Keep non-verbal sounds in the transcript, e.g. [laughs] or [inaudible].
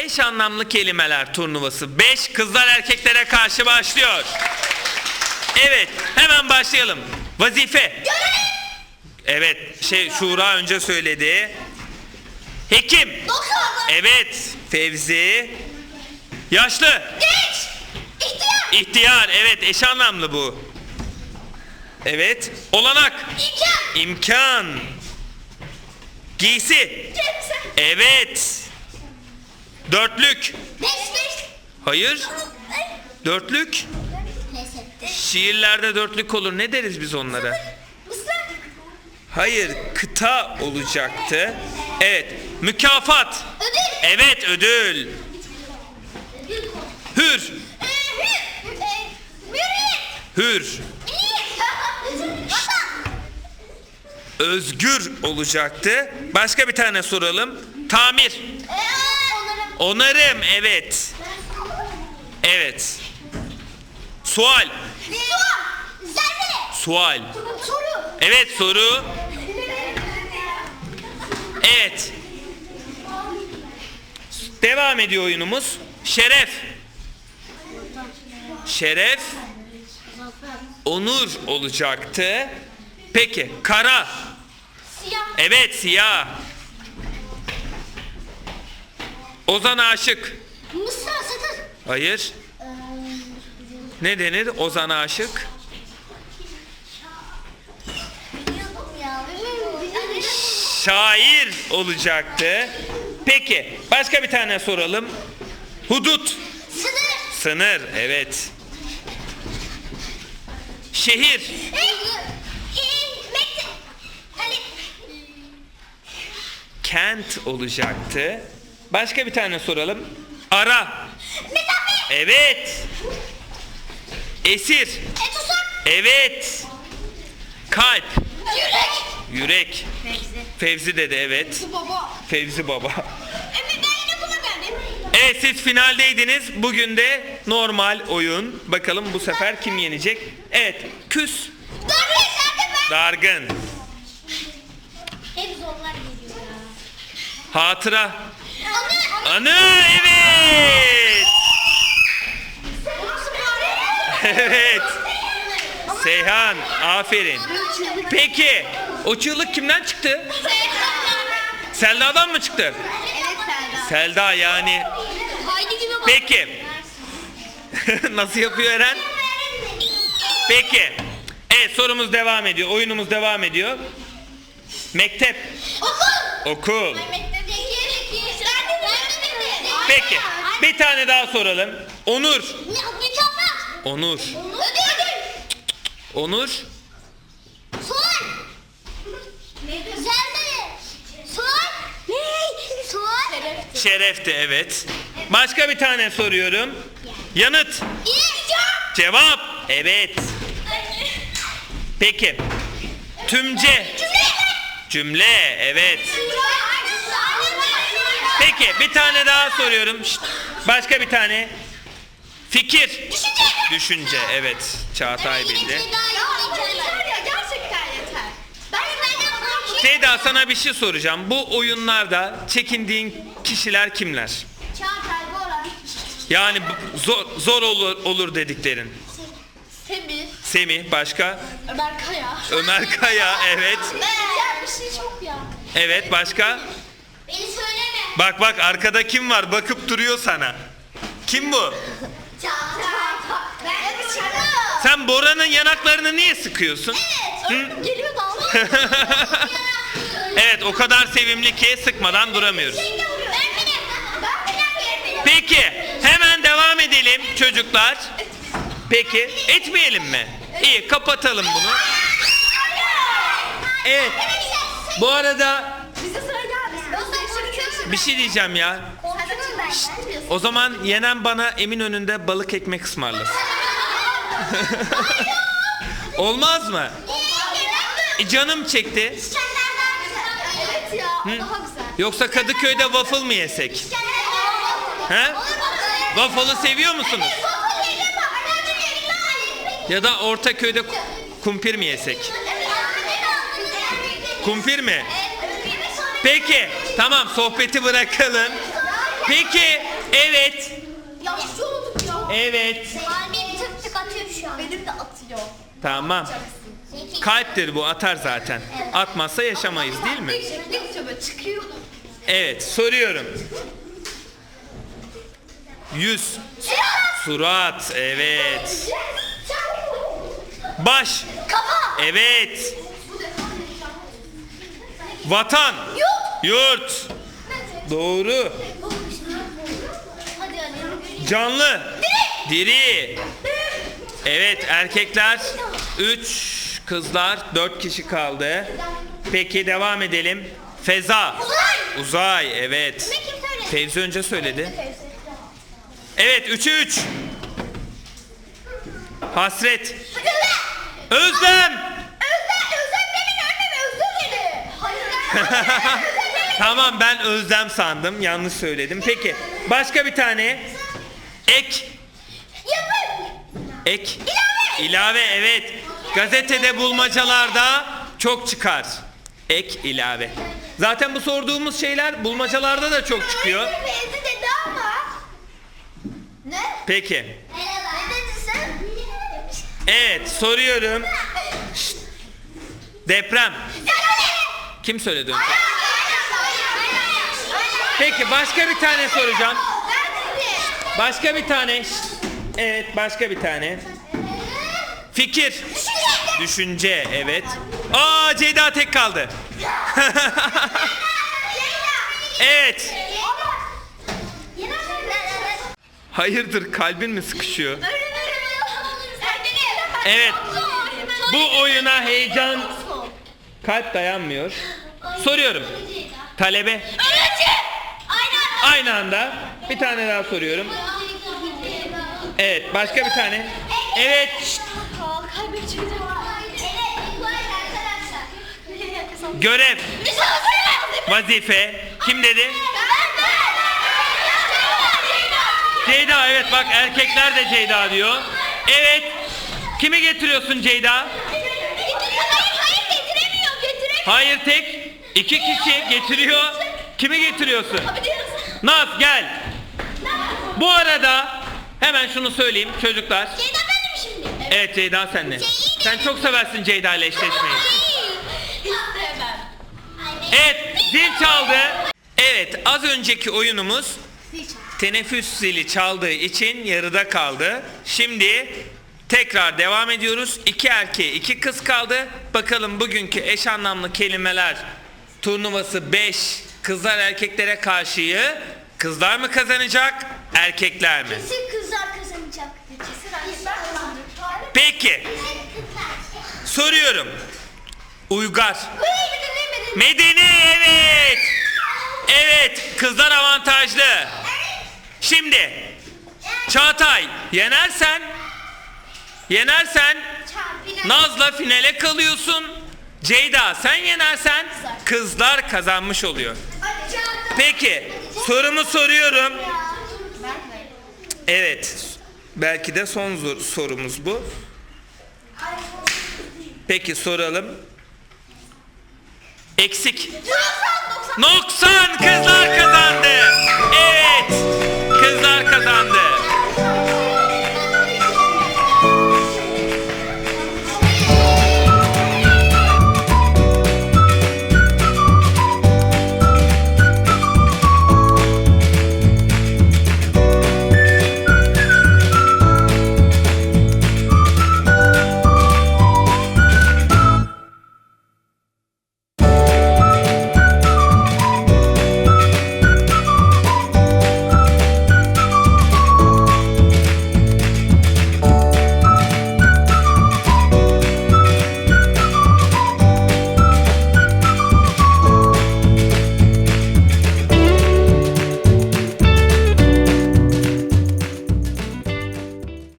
Eş anlamlı kelimeler turnuvası 5 kızlar erkeklere karşı başlıyor. Evet, hemen başlayalım. Vazife. Evet, şey Şura önce söyledi. Hekim. Doktor. Evet, Fevzi. Yaşlı. Genç. İhtiyar. İhtiyar. Evet, eş anlamlı bu. Evet, olanak. İmkan. İmkan. Giysi. Cemse. Evet. Dörtlük. Hayır. Dörtlük. Şiirlerde dörtlük olur. Ne deriz biz onlara? Hayır, kıta olacaktı. Evet, mükafat. Ödül. Evet, ödül. Hür. Ee, hür. Ee. Özgür olacaktı. Başka bir tane soralım. Tamir. Onarım. Evet. Evet. Sual. Sual. Evet soru. Evet. Devam ediyor oyunumuz. Şeref. Şeref. Onur olacaktı. Peki kara. Siyah. Evet siyah. Ozan aşık. Mısır. Satır. Hayır. Ne denir Ozan aşık? Şair olacaktı. Peki başka bir tane soralım. Hudut. Sınır. Sınır. Evet. Şehir. Kent olacaktı. Başka bir tane soralım. Ara. Evet. Esir. Evet. Kalp. Yürek. Fevzi dedi evet. Baba. Fevzi baba. Emre ben yine buna geldim. Evet siz finaldeydiniz. Bugün de normal oyun. Bakalım bu sefer kim yenecek? Evet. Küs. Ben. Dargın. Hep zorlar geliyor ya. Hatıra. Anne. Anı evet. Evet. Seyhan aferin. Peki o çığlık kimden çıktı? Selda'dan mı çıktı? Evet Selda. Selda yani. Peki. [laughs] Nasıl yapıyor Eren? Peki. Evet sorumuz devam ediyor. Oyunumuz devam ediyor. Mektep. Okul. Okul. Peki. Bir tane daha soralım. Onur. Onur. Onur. Sual. Zelzele. Sual. Ne? Sual. Şerefti evet. Başka bir tane soruyorum. Yanıt. Cevap. Evet. Peki. Tümce. Cümle. Evet. Peki bir tane daha soruyorum. Şşt, Başka bir tane. Fikir. Düşünce. Evet. Çağatay bildi. Ceyda sana bir şey soracağım. Bu oyunlarda çekindiğin kişiler kimler? Çağatay, Bora, Yani bu- zor zor olur olur dediklerin. Semih, Semih başka? Ömer Kaya. Ömer Kaya evet. Ben bir şey çok ya. Evet başka? Bak bak arkada kim var? Bakıp duruyor sana. Kim bu? Sen Bora'nın yanaklarını niye sıkıyorsun? Evet. Geliyor da ama. Evet o kadar sevimli ki sıkmadan duramıyoruz. Peki hemen devam edelim çocuklar. Peki etmeyelim mi? İyi kapatalım bunu. Evet. Bu arada. Bir şey diyeceğim ya. O zaman yenen bana emin önünde balık ekmek ısmarlasın. [laughs] Olmaz mı? E, canım çekti. Güzel. Yoksa Kadıköy'de waffle mı yesek? He? Waffle'ı seviyor musunuz? Ya da Ortaköy'de ku- kumpir mi yesek? Kumpir mi? Peki tamam sohbeti bırakalım. Peki Evet. Yaşlı olduk ya. Evet. Kalbim tık tık atıyor şu an. Benim de atıyor. Tamam. Kalptir bu atar zaten. Atmazsa yaşamayız değil mi? Dikçe böyle çıkıyor. Evet soruyorum. Yüz. Surat. Evet. Baş. Kafa. Evet. Vatan. Yurt. Doğru. Canlı. Diri. Evet erkekler 3 kızlar 4 kişi kaldı. Peki devam edelim. Feza. Uzay. Uzay evet. Fevzi önce söyledi. Evet 3'ü 3. Hasret. Özlem. Özlem, Özlem demin anneme Özlem dedi. Hayır. [laughs] Tamam ben Özlem sandım. Yanlış söyledim. Peki başka bir tane. Ek. Ek. İlave evet. Gazetede bulmacalarda çok çıkar. Ek ilave. Zaten bu sorduğumuz şeyler bulmacalarda da çok çıkıyor. Peki. Sen? Evet soruyorum. Deprem. Kim söyledi önce? Peki başka bir tane soracağım. Başka bir tane. Evet başka bir tane. Fikir. Düşünce evet. Aa Ceyda tek kaldı. [laughs] evet. Hayırdır kalbin mi sıkışıyor? Evet. Bu oyuna heyecan kalp dayanmıyor. Soruyorum. Talebe. Aynı anda bir tane daha soruyorum. Evet başka bir tane. Evet. Görev. Vazife. Kim dedi? Ceyda evet bak erkekler de Ceyda diyor. Evet. Kimi getiriyorsun Ceyda? Hayır tek. iki kişi getiriyor. Kimi getiriyorsun? Naz gel. Bu arada hemen şunu söyleyeyim çocuklar. Evet Ceyda senle. Sen çok seversin Ceyda ile eşleşmeyi. Evet zil çaldı. Evet az önceki oyunumuz teneffüs zili çaldığı için yarıda kaldı. Şimdi tekrar devam ediyoruz. İki erkeğe iki kız kaldı. Bakalım bugünkü eş anlamlı kelimeler turnuvası 5 kızlar erkeklere karşıyı kızlar mı kazanacak erkekler mi? kızlar kazanacak. Kesin ben kazandım. Peki soruyorum. Uygar. Medeni evet. Evet kızlar avantajlı. Şimdi Çağatay yenersen yenersen Naz'la finale kalıyorsun. Ceyda sen yenersen kızlar kazanmış oluyor. Peki sorumu soruyorum. Evet belki de son sorumuz bu. Peki soralım. Eksik. Noksan kızlar kazandı.